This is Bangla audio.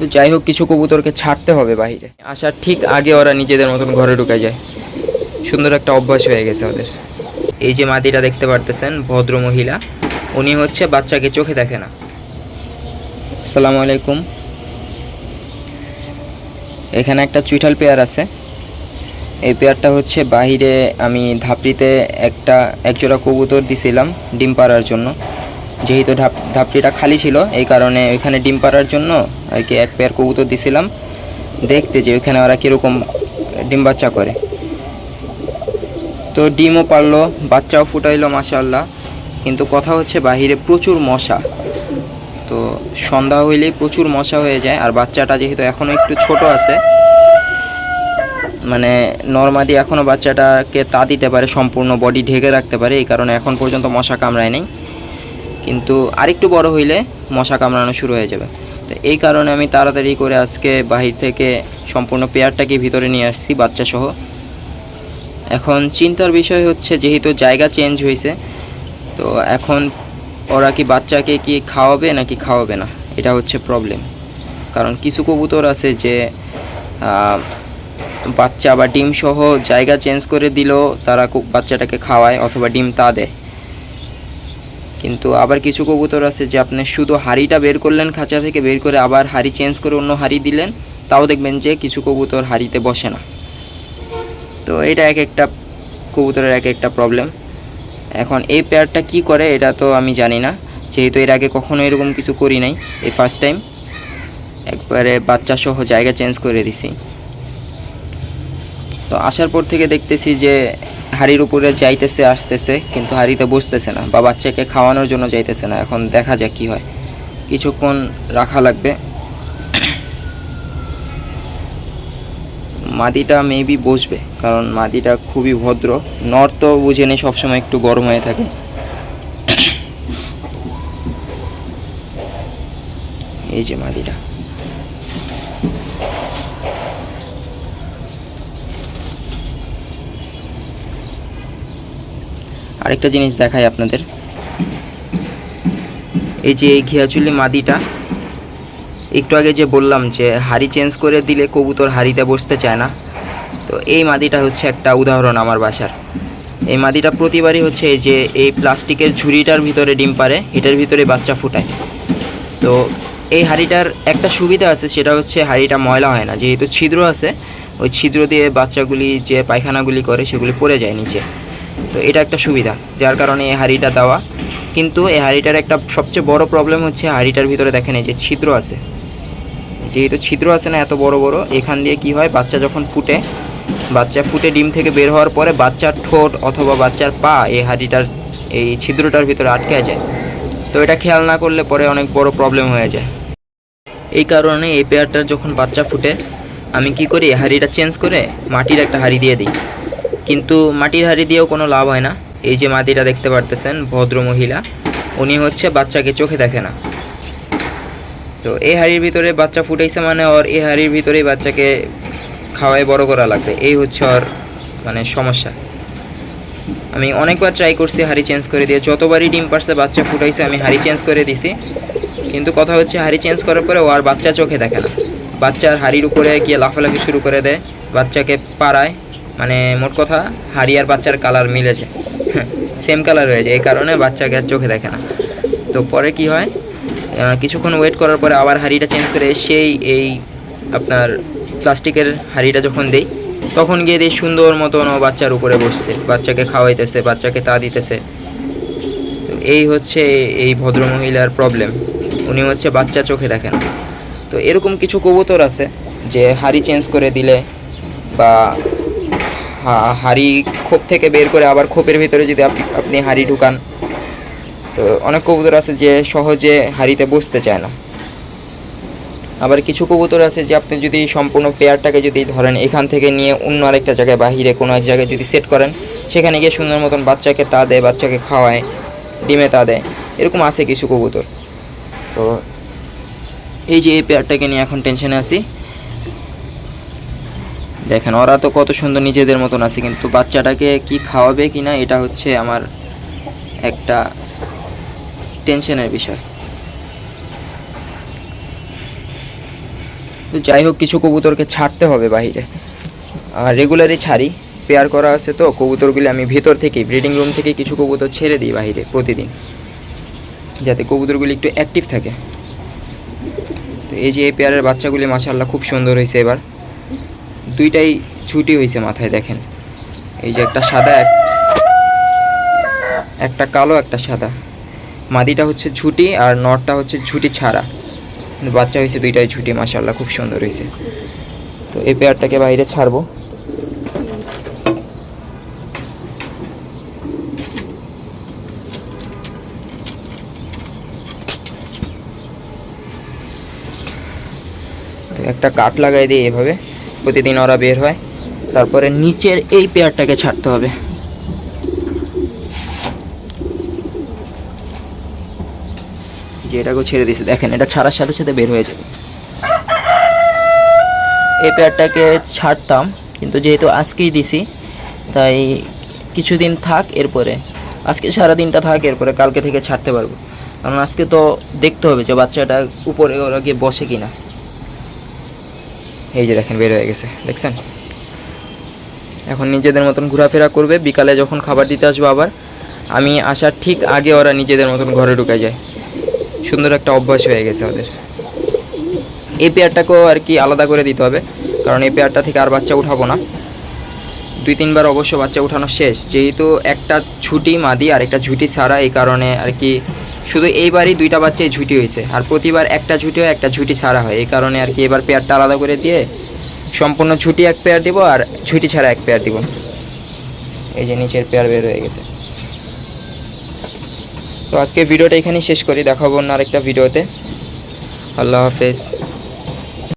তো যাই হোক, কিছু কবুতরকে ছাড়তে হবে বাহিরে। আসার ঠিক আগে ওরা নিজেদের মতন ঘরে ঢুকে যায়। সুন্দর একটা অভ্যাস হয়ে গেছে ওদের। এই যে মাদিটা দেখতে পারতেছেন, ভদ্র মহিলা, উনি হচ্ছে বাচ্চাকে চোখে দেখে না। আসসালামু আলাইকুম। এখানে একটা চুইঠাল পেয়ার আছে। এই পেয়ারটা হচ্ছে বাহিরে আমি ধাপড়িতে একটা একজোড়া কবুতর দিছিলাম ডিম পাড়ার জন্য। যেহেতু ধাপ ধাপড়িটা খালি ছিল, এই কারণে ওইখানে ডিম পাড়ার জন্য আর কি এক পেয়ার কবুতর দিছিলাম। দেখতে যে ওইখানে ওরা কীরকম ডিম বাচ্চা করে। তো ডিমও পারল বাচ্চাও ফুটাইলো মাশাল্লাহ কিন্তু কথা হচ্ছে বাহিরে প্রচুর মশা। তো সন্ধ্যা হইলেই প্রচুর মশা হয়ে যায়, আর বাচ্চাটা যেহেতু এখনও একটু ছোট আছে মানে নর্মাদি এখনও বাচ্চাটাকে তা দিতে পারে, সম্পূর্ণ বডি ঢেকে রাখতে পারে, এই কারণে এখন পর্যন্ত মশা কামড়ায় নেই। কিন্তু আরেকটু বড় হইলে মশা কামড়ানো শুরু হয়ে যাবে। তো এই কারণে আমি তাড়াতাড়ি করে আজকে বাহির থেকে সম্পূর্ণ পেয়ারটাকে ভিতরে নিয়ে আসছি বাচ্চা সহ এখন চিন্তার বিষয় হচ্ছে যেহেতু জায়গা চেঞ্জ হয়েছে, তো এখন ওরা কি বাচ্চাকে কি খাওয়াবে নাকি খাওয়াবে না, এটা হচ্ছে প্রবলেম কারণ কিছু কবুতর আছে যে বাচ্চা বা ডিম সহ জায়গা চেঞ্জ করে দিলেও তারা বাচ্চাটাকে খাওয়ায় অথবা ডিম তা দেয়। কিন্তু আবার কিছু কবুতর আছে যে আপনি শুধু হাড়িটা বের করলেন খাঁচা থেকে বের করে আবার হাড়ি চেঞ্জ করে অন্য হাড়ি দিলেন, তাও দেখবেন যে কিছু কবুতর হাড়িতে বসে না। তো এটা এক একটা কবুতরের এক একটা প্রবলেম এখন এই পেয়ারটা কি করে এটা তো আমি জানি না, যেহেতু এর আগে কখনো এরকম কিছু করি নাই, এই ফার্স্ট টাইম একবারে বাচ্চা সহ জায়গা চেঞ্জ করে দিছি। তো আসার পর থেকে দেখতেছি যে হাড়ির উপরে যাইতেছে, আসতেছে, কিন্তু হাড়িতে বসতেছে না। বা বাচ্চাকে খাওয়ানোর জন্য যাইতেছে না। এখন দেখা যাক কি হয়। কিছুক্ষণ রাখা লাগবে। মাদিটা মেবি বসবে, কারণ মাদিটা খুবই ভদ্র। নর তো বুঝে নেই সবসময় একটু গরম হয়ে থাকে। এই যে মাদিটা আরেকটা জিনিস দেখাই আপনাদের। এই যে এই ঘিয়াচুলি মাদিটা, একটু আগে যে বললাম যে হাড়ি চেঞ্জ করে দিলে কবুতর হাড়িতে বসতে চায় না। তো এই মাদিটা হচ্ছে একটা উদাহরণ আমার বাসার। এই মাদিটা প্রতিবারই হচ্ছে এই যে এই প্লাস্টিকের ঝুড়িটার ভিতরে ডিম পারে এটার ভিতরে বাচ্চা ফুটায়। তো এই হাঁড়িটার একটা সুবিধা আছে, সেটা হচ্ছে হাঁড়িটা ময়লা হয় না। যেহেতু ছিদ্র আছে, ওই ছিদ্র দিয়ে বাচ্চাগুলি যে পায়খানাগুলি করে, সেগুলি পড়ে যায় নিচে। তো এটা একটা সুবিধা, যার কারণে এই হাঁড়িটা দেওয়া। কিন্তু এই হাঁড়িটার একটা সবচেয়ে বড় প্রবলেম হচ্ছে হাঁড়িটার ভিতরে দেখেন এই যে ছিদ্র আছে। যেহেতু ছিদ্র আছে না, এত বড় বড়, এখান দিয়ে কি হয়, বাচ্চা যখন ফুটে, বাচ্চা ফুটে ডিম থেকে বের হওয়ার পরে বাচ্চার ঠোঁট অথবা বাচ্চার পা এই হাঁড়িটার, এই ছিদ্রটার ভিতরে আটকে যায়। তো এটা খেয়াল না করলে পরে অনেক বড় প্রবলেম হয়ে যায়। এই কারণে এই পেয়ারটার যখন বাচ্চা ফুটে, আমি কি করি হাঁড়িটা চেঞ্জ করে মাটির একটা হাঁড়ি দিয়ে দিই। কিন্তু মাটির হাঁড়ি দিয়েও কোনো লাভ হয় না। এই যে মাটিটা দেখতে পারতেছেন, ভদ্র মহিলা, উনি হচ্ছে বাচ্চাকে চোখে দেখে না। তো এই হাঁড়ির ভিতরে বাচ্চা ফুটাইছে মানে ওর এই হাঁড়ির ভিতরেই বাচ্চাকে খাওয়াই বড় করা লাগবে। এই হচ্ছে ওর মানে সমস্যা। আমি অনেকবার ট্রাই করছি হাঁড়ি চেঞ্জ করে দিয়ে। যতবারই ডিম পারছে, বাচ্চা ফুটাইছে, আমি হাঁড়ি চেঞ্জ করে দিছি। কিন্তু কথা হচ্ছে, হাঁড়ি চেঞ্জ করার পরে ও আর বাচ্চা চোখে দেখে না। বাচ্চার হাঁড়ির উপরে গিয়ে লাফালাফি শুরু করে দেয়। বাচ্চাকে পাড়ায়। মানে মোট কথা, হাঁড়ি আর বাচ্চার কালার মিলেছে। সেম কালার হয়ে যায় এই কারণে বাচ্চাকে আর চোখে দেখে না। তো পরে কি হয় কিছুক্ষণ ওয়েট করার পরে আবার হাঁড়িটা চেঞ্জ করে সেই এই আপনার প্লাস্টিকের হাঁড়িটা যখন দেই, তখন গিয়ে দিই সুন্দর মতন ও বাচ্চার উপরে বসছে। বাচ্চাকে খাওয়াইতেছে, বাচ্চাকে তা দিতেছে। তো এই হচ্ছে এই ভদ্রমহিলার প্রবলেম উনি হচ্ছে বাচ্চা চোখে দেখেন তো এরকম কিছু কবুতর আছে, যে হাড়ি চেঞ্জ করে দিলে বা হাড়ি খোপ থেকে বের করে আবার খোপের ভিতরে যদি আপনি হাড়ি ঢুকান, তো অনেক কবুতর আছে যে সহজে হাড়িতে বসতে চায় না। আবার কিছু কবুতর আছে যে আপনি যদি সম্পূর্ণ পেয়ারটাকে যদি ধরেন এখান থেকে নিয়ে অন্য আরেকটা জায়গায়, বাহিরে কোনো এক জায়গায় যদি সেট করেন, সেখানে গিয়ে সুন্দর মতন বাচ্চাকে তা দেয়, বাচ্চাকে খাওয়ায়, ডিমে তা দেয়, এরকম আছে কিছু কবুতর। তো এই যে এই পেয়ারটাকে নিয়ে এখন টেনশনে আছি। দেখেন, ওরা তো কত সুন্দর নিজেদের মতন আছে, কিন্তু বাচ্চাটাকে কি খাওয়াবে কি না, এটা হচ্ছে আমার একটা টেনশনের বিষয়। তো যাই হোক, কিছু কবুতরকে ছাড়তে হবে বাইরে আর রেগুলারই ছাড়ি পেয়ার করা আছে তো, কবুতরগুলি আমি ভেতর থেকে ব্রিডিং রুম থেকে কিছু কবুতর ছেড়ে দিই বাইরে প্রতিদিন, যাতে কবুতরগুলি একটু অ্যাক্টিভ থাকে। তো এই যে এই পেয়ারের বাচ্চাগুলি মাশাল্লাহ খুব সুন্দর হয়েছে এবার। দুইটাই ছুটি হয়েছে মাথায়, দেখেন। এই যে একটা সাদা, এক একটা কালো, একটা সাদা। মাদিটা হচ্ছে ঝুটি আর নটটা হচ্ছে ঝুটি ছাড়া। বাচ্চা হয়েছে দুইটাই ঝুটি মাশাল্লাহ খুব সুন্দর হয়েছে তো এই পেয়ারটাকে বাইরে ছাড়বো। তো একটা কাঠ লাগাই দিই এভাবে। প্রতিদিন ওরা বের হয়। তারপরে নিচের এই পেয়ারটাকে ছাড়তে হবে। যে এটাকেও ছেড়ে দিয়েছে। দেখেন, এটা ছাড়ার সাথে সাথে বের হয়ে যাবে। এই পেয়ারটাকে ছাড়তাম, কিন্তু যেহেতু আজকেই দিছি, তাই কিছুদিন থাক এরপরে। আজকে সারা দিনটা থাক এরপরে, কালকে থেকে ছাড়তে পারব। কারণ আজকে তো দেখতে হবে যে বাচ্চাটা উপরে ওরা গিয়ে বসে কিনা। এই যে দেখেন, বের হয়ে গেছে, দেখছেন? এখন নিজেদের মতন ঘোরাফেরা করবে, বিকালে যখন খাবার দিতে আসব আবার। আমি আসার ঠিক আগে ওরা নিজেদের মতন ঘরে ঢুকে যায়। সুন্দর একটা অভ্যাস হয়ে গেছে ওদের। এই পেয়ারটাকেও আর কি আলাদা করে দিতে হবে, কারণ এই পেয়ারটা থেকে আর বাচ্চা উঠাবো না। দুই তিনবার অবশ্য বাচ্চা উঠানো শেষ, যেহেতু একটা ঝুটি মাদি আর একটা ঝুটি ছাড়া এই কারণে আর কি শুধু এইবারই দুইটা বাচ্চাই ঝুটি হয়েছে। আর প্রতিবার একটা ঝুটি হয় একটা ঝুঁটি ছাড়া হয়। এই কারণে আর কি এবার পেয়ারটা আলাদা করে দিয়ে সম্পূর্ণ ঝুঁটি এক পেয়ার দিব আর ঝুঁটি ছাড়া এক পেয়ার দিব। এই যে নিচের পেয়ার বের হয়ে গেছে। তো আজকে ভিডিওটা এখানেই শেষ করি। দেখাবো অন্য আরেকটা ভিডিওতে। আল্লাহ হাফেজ।